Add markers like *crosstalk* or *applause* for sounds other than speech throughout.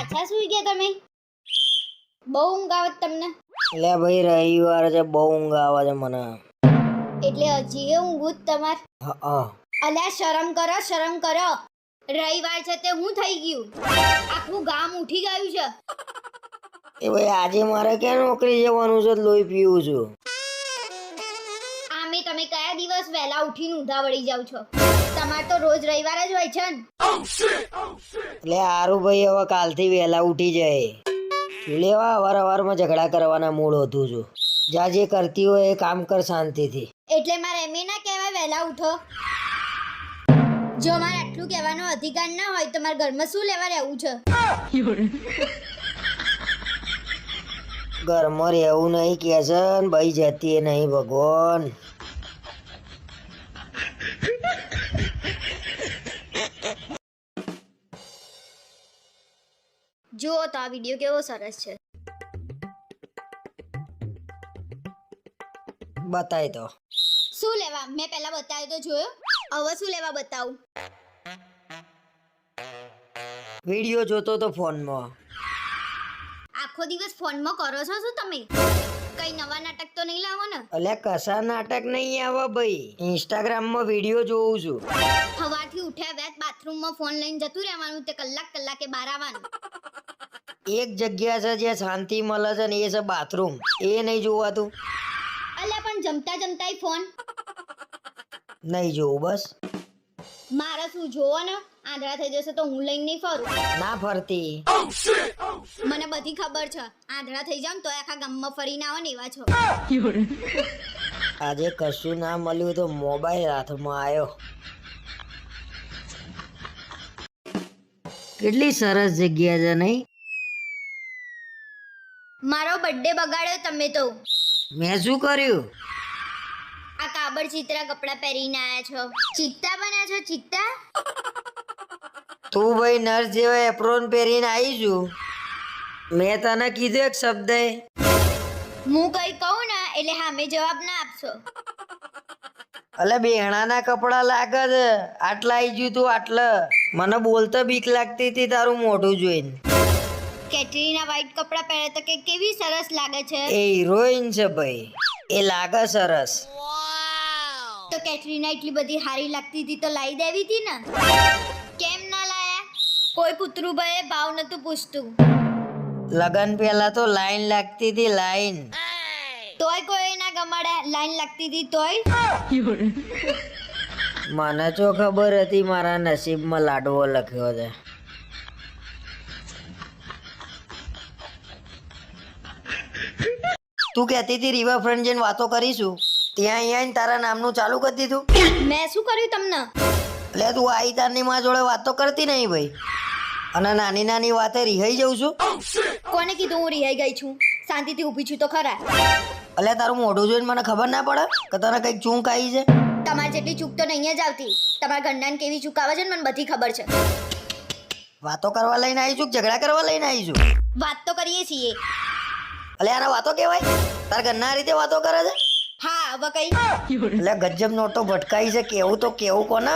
પાછા સુઈ ગયા તમે? બહુ ઊંઘ આવે તમને? એટલે ભાઈ રવિવાર છે બહુ ઊંઘ આવે છે મને. એટલે હજી એ ઊંઘું જ તમાર. અલ્યા શરમ કરો શરમ કરો. રવિવાર છે તે હું થઈ ગયું? આખું ગામ ઉઠી ગયું છે? એ ભાઈ આજે મારે ક્યાં નોકરી જવાનું છે લોહી પીવું છું? આમે તમે કયા દિવસ વહેલા ઉઠીને ઊંધા વળી જાવ છો? તમાર તો રોજ રવિવાર જ હોય છે ને. એટલે હારું ભાઈ હવે કાલથી વહેલા ઉઠી જાય. લેવા અવાર અવારમાં ઝઘડા કરવાના મૂળ હતું છું. જા જે કરતી હોય એ કામ કર શાંતિથી. એટલે મારે એમ ના કહેવાય વહેલા ઉઠો. જો મારે આટલું કહેવાનો અધિકાર ના હોય તો મારા ઘરમાં શું લેવા રહેવું છે? *laughs* ઘરમાં રહેવું નહીં કે છે ને ભાઈ જતી નહીં ભગવાન. જુઓ તો આ વીડિયો કેવો સરસ છે. બતાવી તો શું લેવા? મેં પહેલા બતાવી તો જોયો. હવે શું લેવા બતાવું? વીડિયો જોતો તો ફોનમાં. આખો દિવસ ફોનમાં કરો છો શું તમે? કઈ નવા નાટક તો નહીં લાવો ને? એટલે કશા નાટક નહીં આવે ભાઈ? ઇન્સ્ટાગ્રામમાં વીડિયો જોઉં છું. સવારથી ઉઠ્યા વેત બાથરૂમમાં ફોન લઈને જતું રહેવાનું તે કલાક કલાકે બહાર આવવાનું. એક જગ્યા છે જ્યાં શાંતિ મળે છે ને એ છે બાથરૂમ. એ નહીં જોવાતું? અલ્યા પણ જમતા જમતા ફોન નહીં જોવું બસ. મારે શું જોવો ને? આંધળા થઈ જશે તો હું લઈને નહીં ફરું. ના ફરતી. મને બધી ખબર છે. આંધળા થઈ જાવ તો આખા ગામમાં ફરીને આવો ને એવા છો. આજે કશું ના મળ્યું તો મોબાઈલ હાથમાં આવ્યો કેટલી સરસ જગ્યા છે નહીં? મારો બર્થડે બગાડ્યો તમે તો. મેં શું કર્યું? કાબડ ચિત્રા કપડાં પહેરીને આયા છો? ચિત્તા બન્યા છો ચિત્તા? તું ભાઈ નર્સ જેવા એપ્રોન પહેરીને આવી છું મેં તને કીધું એક શબ્દ. હું કઈ કહું ને એટલે સામે જવાબ ના આપશો. અલે બેહણાના કપડા લાગે છે. આટલા આવી ગયું તું આટલે. મને બોલતા બીક લાગતી હતી તારું મોઢું જોઈને. કેટરીના વ્હાઈટ કપડા પહેરે તો કે કેવી સરસ લાગે છે? એ હિરોઈન છે ભાઈ. એ લાગે સરસ. તો કેટરીના એટલી બધી હારી લાગતી હતી તો લાવી દેવી હતી ને? કેમ ના લાયા? કોઈ કૂતરું ભાઈ ભાવ નતું પૂછતું. લગન પહેલા તો લાઈન લાગતી હતી લાઈન. તોય કોઈ ના ગમાડે લાઈન લાગતી હતી તોય? મને જો ખબર હતી મારા નસીબમાં લાડવો લખ્યો છે. તું કહેતી હતી રિવરફ્રન્ટ જઈને વાતો કરીશું? ત્યાં અહીંયા તારા નામનું ચાલુ કરી દીધું? મેં શું કર્યું તમને? એટલે તું આઈ તારની માં જોડે વાતો કરતી નહીં ભાઈ. અને નાની નાની વાતે રિહાઈ જઉં છું. કોને કીધું હું રિહાઈ ગઈ છું? શાંતિથી ઊભી છું તો ખરા. એટલે તારું મોઢું જોઈને મને ખબર ના પડે કે તને કંઈક ચૂંક આવી છે? તમારે જેટલી ચૂક તો નહીં જ આવતી. તમારા ગંડાને કેવી ચૂક આવે છે ને મને બધી ખબર છે. વાતો કરવા લઈને આવી છું ઝઘડા કરવા લઈને આવી છું? વાત તો કરીએ છીએ. એટલે આના વાતો કહેવાય? તારા ઘરના રીતે વાતો કરે છે? હવે કઈ? એટલે ગજબ નોટો ભટકાઈ છે કેવું તો કેવું કોને?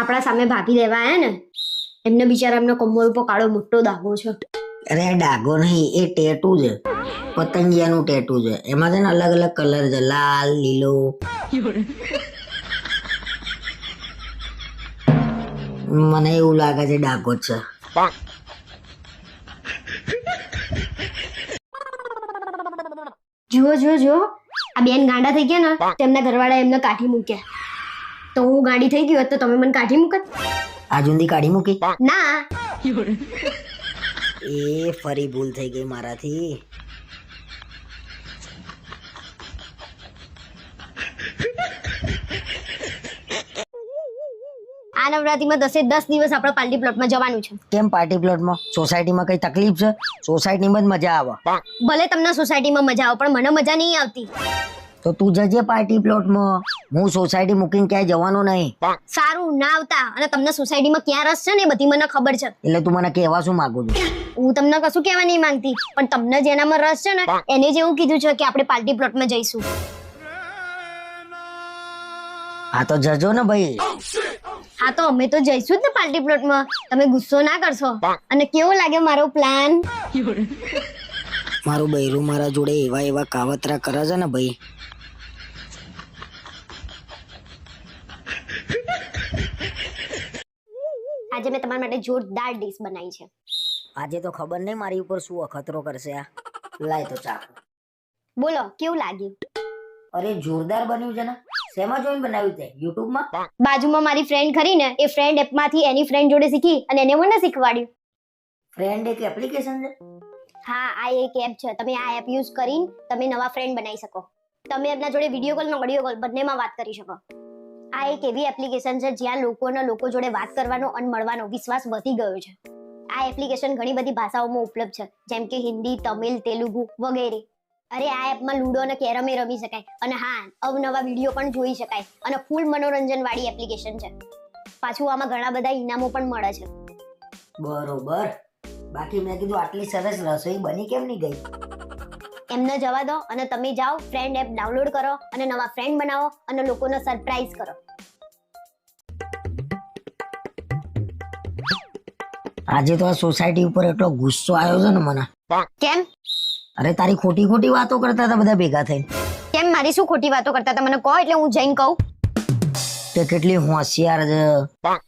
આપણા સામે ભાભી દેવા આયા ને એમને બિચારા એમનો કમર ઉપર કાળો મોટો દાગો છે. અરે ડાઘો નહીં એ ટેટુ છે પતંગિયાનું ટેટુ છે. એમાં છે ને અલગ અલગ કલર છે લાલ લીલો. મને એવું લાગે છે ડાઘો છે. જુઓ જુઓ જુઓ. આ બેન ગાંડા થઈ ગયા ને તેમના ઘરવાળા એમને કાઢી મૂક્યા. તો હું ગાડી થઈ ગઈ હોત તો તમે મને કાઢી મૂકત? આ જુંદી કાઢી મૂકી? ના. એ ફરી ભૂલ થઈ ગઈ મારાથી. આ નવરાત્રીમાં દસે દસ દિવસ આપણે પાર્ટી પ્લોટમાં જવાનું છે. કેમ પાર્ટી પ્લોટમાં? સોસાયટીમાં કઈ તકલીફ છે? સોસાયટીમાં જ મજા આવે. ભલે તમને સોસાયટીમાં મજા આવે પણ મને મજા નહીં આવતી. તો તું જજે પાર્ટી પ્લોટમાં હું સોસાયટી મૂકીને ક્યાંય જવાનું નહીં. સારું ના આવતા. અને તમને સોસાયટીમાં ક્યાં રસ છે ને બધી મને ખબર છે. એટલે તું મને કહેવા શું માંગુ છું? હું તમને કશું કહેવા નહીં માંગતી પણ તમને જેનામાં રસ છે ને એને જ એવું કીધું છે કે આપણે પાર્ટી પ્લોટમાં જઈશું. હા તો જજો ને ભાઈ. હા તો અમે તો જઈશું જ ને પાર્ટી પ્લોટમાં તમે ગુસ્સો ના કરશો. અને કેવો લાગે મારો પ્લાન મારું બૈરું મારા જોડે એવા એવા કાવતરા કરે છે ને ભાઈ. આજે મેં તમારા માટે જોરદાર ડીશ બનાવી છે. આજે તો ખબર નહીં મારી ઉપર શું અખતરો કરશે આ. લાય તો ચા. બોલો કેવું લાગ્યું? અરે જોરદાર બન્યું છે ને. શેમાં જોઈને બનાવ્યું તે? યુટ્યુબમાં બાજુમાં મારી ફ્રેન્ડ ખરી ને એ ફ્રેન્ડ એપમાંથી એની ફ્રેન્ડ જોડે શીખી અને એને મને શીખવાડ્યું. ફ્રેન્ડ એક એપ્લિકેશન છે? હા આ એક એપ છે. તમે આ એપ યુઝ કરીને તમે નવા ફ્રેન્ડ બનાવી શકો. તમે એમના જોડે વીડિયો કોલ અને ઓડિયો કોલ બંનેમાં વાત કરી શકો. આ એક એવી એપ્લિકેશન છે જ્યાં લોકોના લોકો જોડે વાત કરવાનો અને મળવાનો વિશ્વાસ વધી ગયો છે. આ એપ્લિકેશન ઘણી બધી ભાષાઓમાં ઉપલબ્ધ છે. જેમ કે હિન્દી તમિલ તેલુગુ વગેરે. અરે આ એપમાં લૂડો અને કેરમે રમી શકાય. અને હા અવનવા વીડિયો પણ જોઈ શકાય. અને ફૂલ મનોરંજન વાળી એપ્લિકેશન છે. પાછું આમાં ઘણા બધા ઇનામો પણ મળે છે. બરોબર. બાકી મેં કીધું આટલી સરસ રસોઈ બની કેમ નહીં ગઈ? એમને જવા દો અને તમે જાઓ ફ્રેન્ડ એપ ડાઉનલોડ કરો અને નવા ફ્રેન્ડ બનાવો અને લોકોને સરપ્રાઈઝ કરો. આજે તો આ સોસાયટી ઉપર એટલો ગુસ્સો આવ્યો છે ને મને. કેમ? અરે તારી ખોટી ખોટી વાતો કરતા હતા બધા ભેગા થઈને. કેમ મારી શું ખોટી વાતો કરતા હતા? મને કહો એટલે હું જઈને કહું. કે કેટલી હોશિયાર છે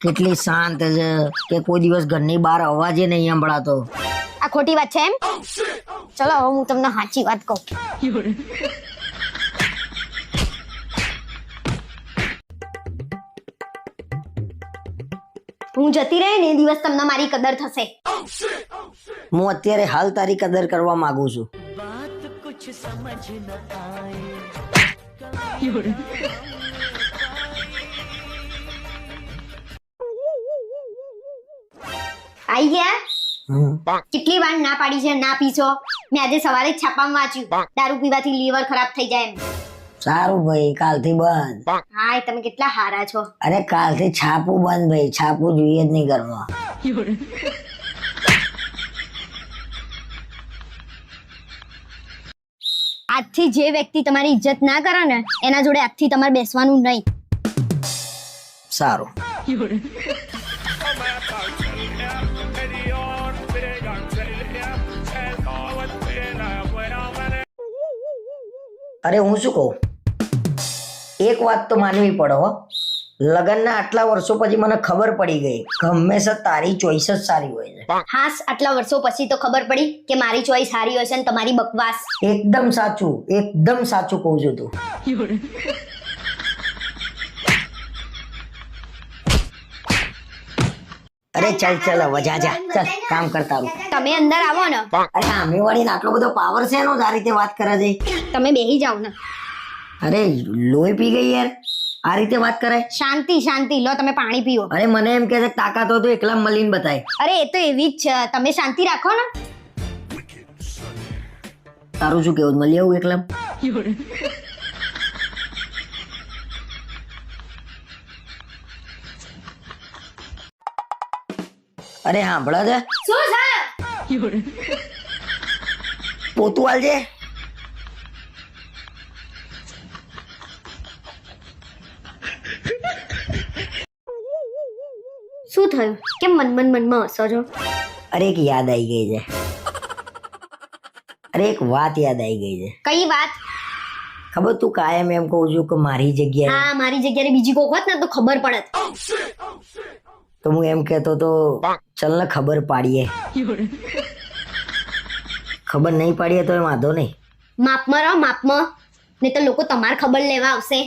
કેટલી શાંત છે કે કોઈ દિવસ ઘરની બહાર અવાજે નહીં સંભળાતો. આ ખોટી વાત છે એમ? ચલો હવે હું તમને સાચી વાત કહું. હું જતી રહી ને એ દિવસ તમને મારી કદર થશે. હું અત્યારે હાલ તારી કદર કરવા માંગુ છું. આઈ ગયા? કેટલી વાર ના પાડી છે ના પીછો મેં આજે સવારે છાપામાં વાંચ્યું. દારૂ પીવાથી લીવર ખરાબ થઈ જાય એમ. સારું ભાઈ કાલથી બંધ. હા એ તમે કેટલા હારા છો. અરે કાલથી છાપું બંધ ભાઈ છાપું જોઈએ જ નહીં ઘરમાં. આજથી જે વ્યક્તિ તમારી ઇજ્જત ના કરે ને એના જોડે આજથી તમારે બેસવાનું નહીં. સારું. અરે હું શું કહું? એક વાત તો માનવી પડો હો. લગ્નના આટલા વર્ષો પછી મને ખબર પડી ગઈ હંમેશા તારી ચોઈસ જ સારી હોય છે. હા આટલા વર્ષો પછી તો ખબર પડી કે મારી ચોઈસ સારી હશે ને તમારી બકવાસ. એકદમ સાચું એકદમ સાચું કહું છું તું. અરે ચાલ ચાલ વજા જા ચાલ કામ કરતા તમે અંદર આવો ને. અરે આમે વાળીને આટલો બધો પાવર છે એનો જ આ રીતે વાત કરે છે? તમે બેહી જાઓ ને. અરે લોહી પી ગઈ યાર. આ રીતે વાત કરાય શાંતિ શાંતિ. લો તમે પાણી પીઓ. અરે મને એમ કે છે તાકાત હોય તો એકલા મળીને બતાય. અરે એ તો એવી જ છે. તમે શાંતિ રાખો ને. તારું શું કેવું મળી આવું એકલા? અરે સાંભળો છે. શું છે? પોતું આલજે. શું થયું? કેમ મન મન મનમાં હસો છો? અરે એક યાદ આવી ગઈ છે. અરે એક વાત યાદ આવી ગઈ છે. કઈ વાત? ખબર તું કાયમ એમ કહું છું કે મારી જગ્યાએ હા મારી જગ્યાએ બીજી કોક હોત ને તો ખબર પડત. તો હું એમ કહેતો તો ચલ ને ખબર પાડીએ. ખબર નહીં પાડીએ તો એ વાંધો નહીં. માપમાં રહો માપમાં નહીં તો લોકો તમારે ખબર લેવા આવશે.